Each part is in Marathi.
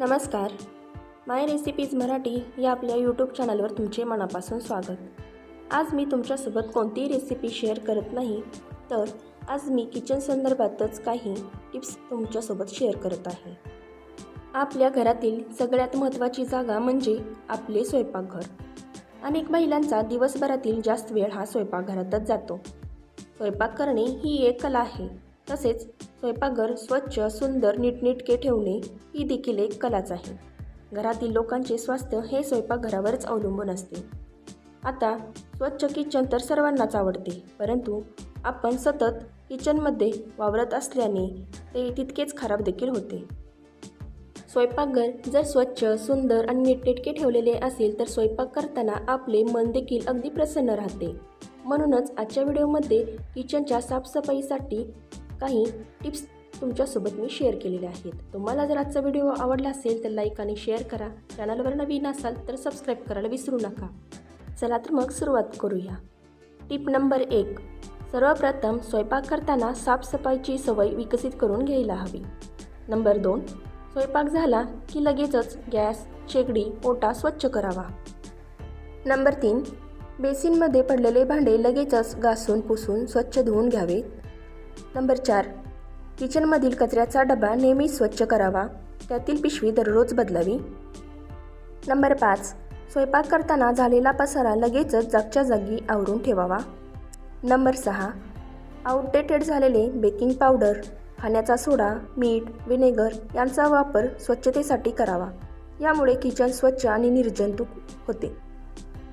नमस्कार. माय रेसिपीज मराठी या आपल्या यूट्यूब चॅनलवर तुमचे मनापासून स्वागत. आज मी तुमच्यासोबत कोणतीही रेसिपी शेअर करत नाही तर आज मी किचन संदर्भातच काही टिप्स तुमच्यासोबत शेअर करत आहे. आपल्या घरातील सगळ्यात महत्त्वाची जागा म्हणजे आपले स्वयंपाकघर. अनेक महिलांचा दिवसभरातील जास्त वेळ हा स्वयंपाकघरातच जातो. स्वयंपाक करणे ही एक कला आहे. तसेच स्वयंपाकघर स्वच्छ सुंदर नीटनेटके ठेवणे ही देखील एक कलाच आहे. घरातील लोकांचे स्वास्थ्य हे स्वयंपाकघरावरच अवलंबून असते. आता स्वच्छ किचन तर सर्वांनाच आवडते परंतु आपण सतत किचनमध्ये वावरत असल्याने ते तितकेच खराब देखील होते. स्वयंपाकघर जर स्वच्छ सुंदर आणि नीटनेटके ठेवलेले असेल तर स्वयंपाक करताना आपले मन देखील अगदी प्रसन्न राहते. म्हणूनच आजच्या व्हिडिओमध्ये किचनच्या साफसफाईसाठी काही टिप्स तुमच्यासोबत मी शेअर केलेल्या आहेत. तुम्हाला जर आजचा व्हिडिओ आवडला असेल तर लाईक आणि शेअर करा. चॅनलवर नवीन असाल तर सबस्क्राईब करायला विसरू नका. चला तर मग सुरुवात करूया. टिप नंबर एक. सर्वप्रथम स्वयंपाक करताना साफसफाईची सवय विकसित करून घ्यायला हवी. नंबर दोन. स्वयंपाक झाला की लगेचच गॅस शेगडी ओटा स्वच्छ करावा. नंबर तीन. बेसिनमध्ये पडलेले भांडे लगेचच घासून पुसून स्वच्छ धुवून घ्यावेत. नंबर चार. किचनमधील कचऱ्याचा डबा नेहमी स्वच्छ करावा त्यातील पिशवी दररोज बदलावी. नंबर पाच. स्वयंपाक करताना झालेला पसारा लगेचच जागच्या जागी आवरून ठेवावा. नंबर सहा. आउटडेटेड झालेले बेकिंग पावडर खाण्याचा सोडा मीठ विनेगर यांचा वापर स्वच्छतेसाठी करावा. यामुळे किचन स्वच्छ आणि निर्जंतुक होते.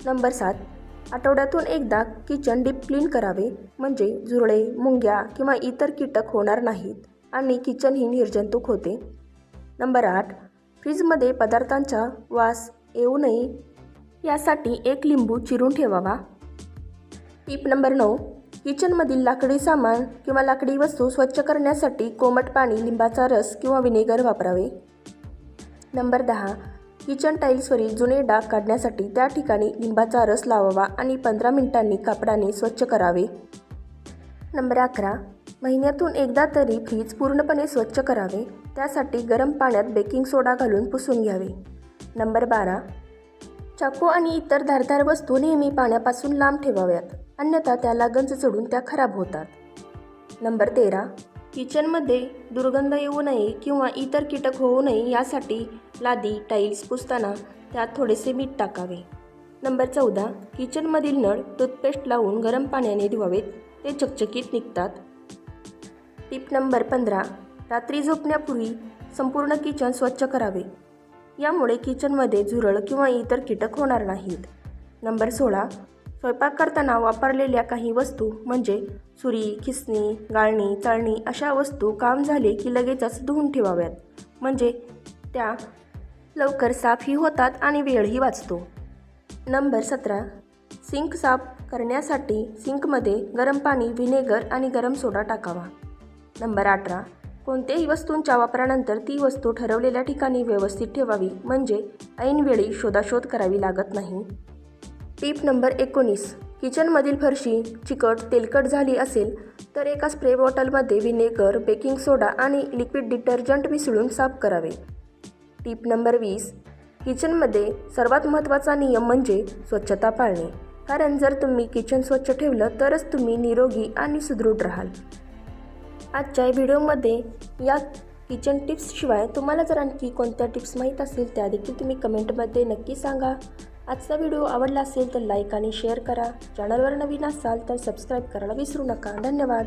नंबर सात. आठवड्यातून एकदा किचन डीप क्लीन करावे म्हणजे झुरळे मुंग्या किंवा इतर कीटक होणार नाहीत आणि किचन ही निर्जंतुक होते. नंबर आठ फ्रीजमध्ये पदार्थांचा वास येऊ नये यासाठी एक लिंबू चिरून ठेवावा. टीप नंबर नऊ किचनमधील लाकडी सामान किंवा लाकडी वस्तू स्वच्छ करण्यासाठी कोमट पाणी लिंबाचा रस किंवा विनेगर वापरावे. नंबर दहा किचन टाईल्सवरील जुने डाग काढण्यासाठी त्या ठिकाणी लिंबाचा रस लावावा आणि पंधरा मिनिटांनी कापडाने स्वच्छ करावे. नंबर अकरा. महिन्यातून एकदा तरी फ्रीज पूर्णपणे स्वच्छ करावे. त्यासाठी गरम पाण्यात बेकिंग सोडा घालून पुसून घ्यावे. नंबर बारा. चाकू आणि इतर धारदार वस्तू नेहमी पाण्यापासून लांब ठेवाव्यात. अन्यथा त्याला गंज चढून त्या खराब होतात. नंबर तेरा. किचनमध्ये दुर्गंध येऊ नये किंवा इतर कीटक होऊ नये यासाठी लादी टाईल्स पुसताना त्यात थोडेसे मीठ टाकावे. नंबर चौदा किचनमधील नळ टूथपेस्ट लावून गरम पाण्याने धुवावेत. ते चकचकीत निघतात. टिप नंबर पंधरा रात्री झोपण्यापूर्वी संपूर्ण किचन स्वच्छ करावे. यामुळे किचनमध्ये झुरळ किंवा इतर कीटक होणार नाहीत. नंबर सोळा स्वयंपाक करताना वापरलेल्या काही वस्तू म्हणजे सुरी खिसणी गाळणी चाळणी अशा वस्तू काम झाले की लगेचच धुवून ठेवाव्यात. म्हणजे त्या लवकर साफही होतात आणि वेळही वाचतो. नंबर सतरा. सिंक साफ करण्यासाठी सिंकमध्ये गरम पाणी व्हिनेगर आणि गरम सोडा टाकावा. नंबर अठरा. कोणत्याही वस्तूंच्या वापरानंतर ती वस्तू ठरवलेल्या ठिकाणी व्यवस्थित ठेवावी म्हणजे ऐनवेळी शोधाशोध करावी लागत नाही. टीप नंबर एकोणीस. किचनमधील फरशी चिकट तेलकट झाली असेल तर एका स्प्रे बॉटलमध्ये व्हिनेगर बेकिंग सोडा आणि लिक्विड डिटर्जंट मिसळून साफ करावे. टीप नंबर वीस. किचनमध्ये सर्वात महत्त्वाचा नियम म्हणजे स्वच्छता पाळणे. कारण जर तुम्ही किचन स्वच्छ ठेवलं तरच तुम्ही निरोगी आणि सुदृढ राहाल. आजच्या व्हिडिओमध्ये या किचन टिप्सशिवाय तुम्हाला जर आणखी कोणत्या टिप्स माहीत असतील त्या देखील तुम्ही कमेंटमध्ये नक्की सांगा. आजचा व्हिडिओ आवडला असेल तर लाईक आणि शेअर करा. चॅनलवर नवीन असाल तर सबस्क्राईब करायला विसरू नका. धन्यवाद.